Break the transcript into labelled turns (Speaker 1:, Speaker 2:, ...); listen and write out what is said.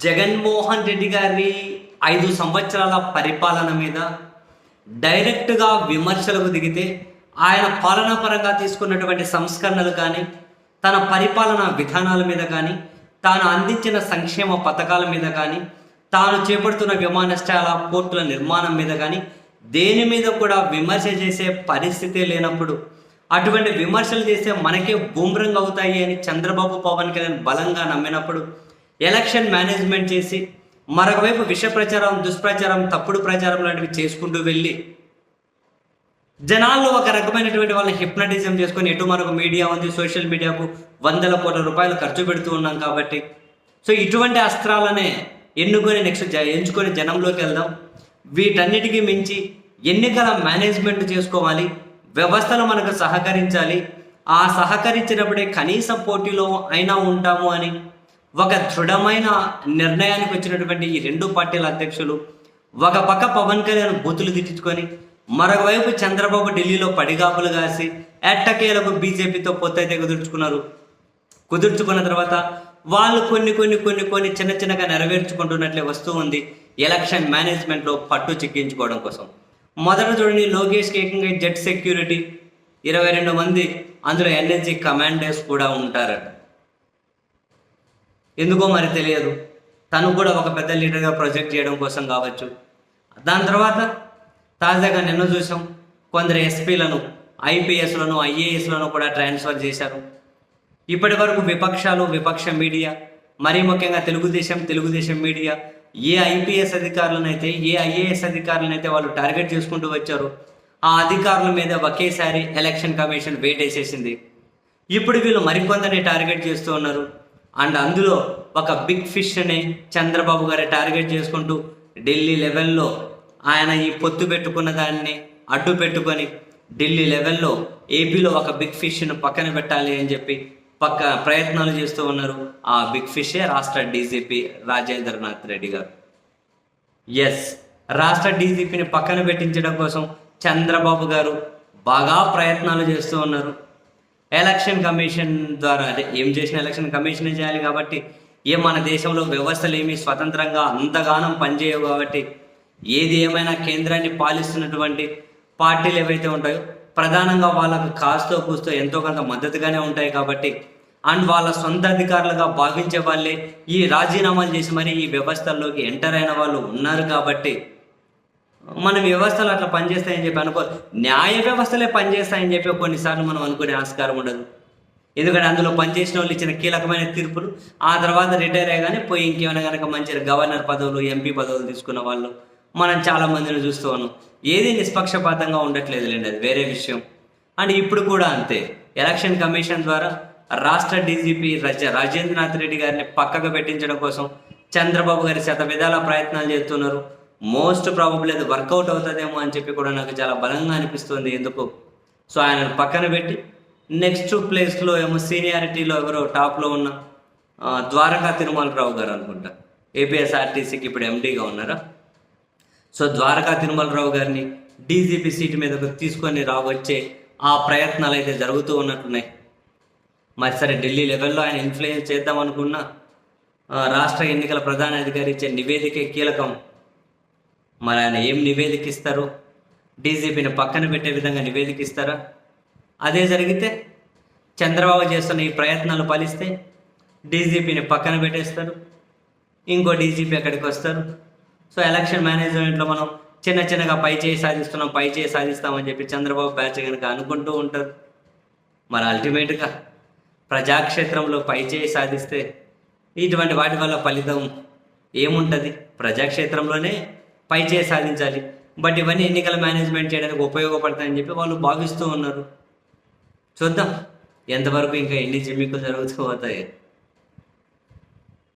Speaker 1: జగన్మోహన్ రెడ్డి గారి ఐదు సంవత్సరాల పరిపాలన మీద డైరెక్ట్గా విమర్శలకు దిగితే ఆయన పాలనా పరంగా తీసుకున్నటువంటి సంస్కరణలు కానీ తన పరిపాలన విధానాల మీద కానీ తాను అందించిన సంక్షేమ పథకాల మీద కానీ తాను చేపడుతున్న విమానాశ్రయాల పోర్టుల నిర్మాణం మీద కానీ దేని మీద కూడా విమర్శ చేసే పరిస్థితి లేనప్పుడు అటువంటి విమర్శలు చేస్తే మనకే బూమ్రంగ్ అవుతాయి అని చంద్రబాబు పవన్ కళ్యాణ్ బలంగా నమ్మినప్పుడు ఎలక్షన్ మేనేజ్మెంట్ చేసి మరొక వైపు విష ప్రచారం దుష్ప్రచారం తప్పుడు ప్రచారం లాంటివి చేసుకుంటూ వెళ్ళి జనాల్లో ఒక రకమైనటువంటి వాళ్ళని హిప్నటిజం చేసుకొని ఎటు మనకు మీడియా ఉంది సోషల్ మీడియాకు వందల కోట్ల రూపాయలు ఖర్చు పెడుతూ ఉన్నాం కాబట్టి. సో ఇటువంటి అస్త్రాలనే ఎన్నుకొని నెక్స్ట్ జ ఎంచుకొని జనంలోకి వెళ్దాం. వీటన్నిటికీ మించి ఎన్నికల మేనేజ్మెంట్ చేసుకోవాలి వ్యవస్థలు మనకు సహకరించాలి. ఆ సహకరించినప్పుడే కనీసం పోటీలో అయినా ఉంటాము అని ఒక దృఢమైన నిర్ణయానికి వచ్చినటువంటి ఈ రెండు పార్టీల అధ్యక్షులు ఒక పక్క పవన్ కళ్యాణ్ బూతులు తిట్టించుకొని మరొక వైపు చంద్రబాబు ఢిల్లీలో పడిగాపులు కాసి ఎట్టకేలకు బీజేపీతో పొత్తైతే కుదుర్చుకున్నారు. కుదుర్చుకున్న తర్వాత వాళ్ళు కొన్ని కొన్ని కొన్ని కొన్ని చిన్న చిన్నగా నెరవేర్చుకుంటున్నట్లే వస్తూ ఉంది ఎలక్షన్ మేనేజ్మెంట్లో పట్టు చిక్కించుకోవడం కోసం. మొదట చూడండి లోకేష్ ఏకంగా జెట్ సెక్యూరిటీ ఇరవై రెండు మంది అందులో ఎన్ఎస్జీ కమాండర్స్ కూడా ఉంటారట. ఎందుకో మరి తెలియదు. తను కూడా ఒక పెద్ద లీడర్గా ప్రొజెక్ట్ చేయడం కోసం కావచ్చు. దాని తర్వాత తాజాగా నిన్న చూసాం కొందరు ఎస్పీలను ఐపీఎస్లను ఐఏఎస్లను కూడా ట్రాన్స్ఫర్ చేశారు. ఇప్పటి వరకు విపక్షాలు విపక్ష మీడియా మరీ ముఖ్యంగా తెలుగుదేశం తెలుగుదేశం మీడియా ఏ ఐపీఎస్ అధికారులనైతే ఏ ఐఏఎస్ అధికారులనైతే వాళ్ళు టార్గెట్ చేసుకుంటూ వచ్చారో ఆ అధికారుల మీద ఒకేసారి ఎలక్షన్ కమిషన్ వేటేసేసింది. ఇప్పుడు వీళ్ళు మరికొందరిని టార్గెట్ చేస్తూ ఉన్నారు. అండ్ అందులో ఒక బిగ్ ఫిష్ని చంద్రబాబు గారి టార్గెట్ చేసుకుంటూ ఢిల్లీ లెవెల్లో ఆయన ఈ పొత్తు పెట్టుకున్న దాన్ని అడ్డు పెట్టుకొని ఢిల్లీ లెవెల్లో ఏపీలో ఒక బిగ్ ఫిష్ను పక్కన పెట్టాలి అని చెప్పి పక్క ప్రయత్నాలు చేస్తూ ఉన్నారు ఆ బిగ్ ఫిషే రాష్ట్ర డీజీపీ రాజేంద్రనాథ్ రెడ్డి గారు. ఎస్ రాష్ట్ర డీజీపీని పక్కన పెట్టించడం కోసం చంద్రబాబు గారు బాగా ప్రయత్నాలు చేస్తూ ఉన్నారు. ఎలక్షన్ కమిషన్ ద్వారా అదే ఏం చేసిన ఎలక్షన్ కమిషన్ చేయాలి కాబట్టి ఏ మన దేశంలో వ్యవస్థలు ఏమి స్వతంత్రంగా అంతగానం పనిచేయవు కాబట్టి ఏది ఏమైనా కేంద్రాన్ని పాలిస్తున్నటువంటి పార్టీలు ఏవైతే ఉంటాయో ప్రధానంగా వాళ్ళకు కాస్తో కూస్తో ఎంతో కొంత మద్దతుగానే ఉంటాయి కాబట్టి అండ్ వాళ్ళ సొంత అధికారులుగా భావించే వాళ్ళే ఈ రాజీనామాలు చేసి మరి ఈ వ్యవస్థల్లోకి ఎంటర్ అయిన వాళ్ళు ఉన్నారు కాబట్టి మన వ్యవస్థలు అట్లా పనిచేస్తాయని చెప్పి అనుకో న్యాయ వ్యవస్థలే పనిచేస్తాయని చెప్పి కొన్నిసార్లు మనం అనుకునే ఆస్కారం ఉండదు. ఎందుకంటే అందులో పనిచేసిన వాళ్ళు ఇచ్చిన కీలకమైన తీర్పులు ఆ తర్వాత రిటైర్ అయ్యగానే పోయి ఇంకేమైనా కనుక మంచి గవర్నర్ పదవులు ఎంపీ పదవులు తీసుకున్న వాళ్ళు మనం చాలా మందిని చూస్తూ ఉన్నాం. ఏది నిష్పక్షపాతంగా ఉండట్లేదు లేండి అది వేరే విషయం. అండ్ ఇప్పుడు కూడా అంతే. ఎలక్షన్ కమిషన్ ద్వారా రాష్ట్ర డీజీపీ రజ రాజేంద్రనాథ్ రెడ్డి గారిని పక్కకు పెట్టించడం కోసం చంద్రబాబు గారి శత విధాల ప్రయత్నాలు చేస్తున్నారు. మోస్ట్ ప్రాబబ్లీ అది వర్కౌట్ అవుతుందేమో అని చెప్పి కూడా నాకు చాలా బలంగా అనిపిస్తుంది ఎందుకు? సో ఆయనను పక్కన పెట్టి నెక్స్ట్ ప్లేస్లో ఏమో సీనియారిటీలో ఎవరో టాప్లో ఉన్న ద్వారకా తిరుమలరావు గారు అనుకుంటా. ఏపీఎస్ఆర్టీసీకి ఇప్పుడు ఎండీగా ఉన్నారా? సో ద్వారకా తిరుమలరావు గారిని డీజీపీ సీటు మీదకు తీసుకొని రావచ్చే ఆ ప్రయత్నాలు అయితే జరుగుతూ ఉన్నట్టున్నాయి. మరి సరే ఢిల్లీ లెవెల్లో ఆయన ఇన్ఫ్లుయెన్స్ చేద్దాం అనుకున్నా రాష్ట్ర ఎన్నికల ప్రధాన అధికారి ఇచ్చే నివేదికే కీలకం. మరి ఆయన ఏం నివేదిక ఇస్తారు డీజీపీని పక్కన పెట్టే విధంగా నివేదిక ఇస్తారా అదే జరిగితే చంద్రబాబు చేస్తున్న ఈ ప్రయత్నాలు ఫలిస్తే డీజీపీని పక్కన పెట్టేస్తారు. ఇంకో డీజీపీ అక్కడికి వస్తారు. సో ఎలక్షన్ మేనేజ్మెంట్లో మనం చిన్న చిన్నగా పై చేయి సాధిస్తున్నాం పై చేయి సాధిస్తామని చెప్పి చంద్రబాబు బ్యాచ్ కనుక అనుకుంటూ ఉంటారు. మరి అల్టిమేట్గా ప్రజాక్షేత్రంలో పై చేయి సాధిస్తే ఇటువంటి వాటి వల్ల ఫలితం ఏముంటుంది? ప్రజాక్షేత్రంలోనే పై చేయి సాధించాలి. బట్ ఇవన్నీ ఎన్నికల మేనేజ్మెంట్ చేయడానికి ఉపయోగపడతాయని చెప్పి వాళ్ళు భావిస్తూ ఉన్నారు. చూద్దాం. ఎంతవరకు ఇంకా ఎన్ని జిమ్మికులు జరుగుతూ పోతాయి.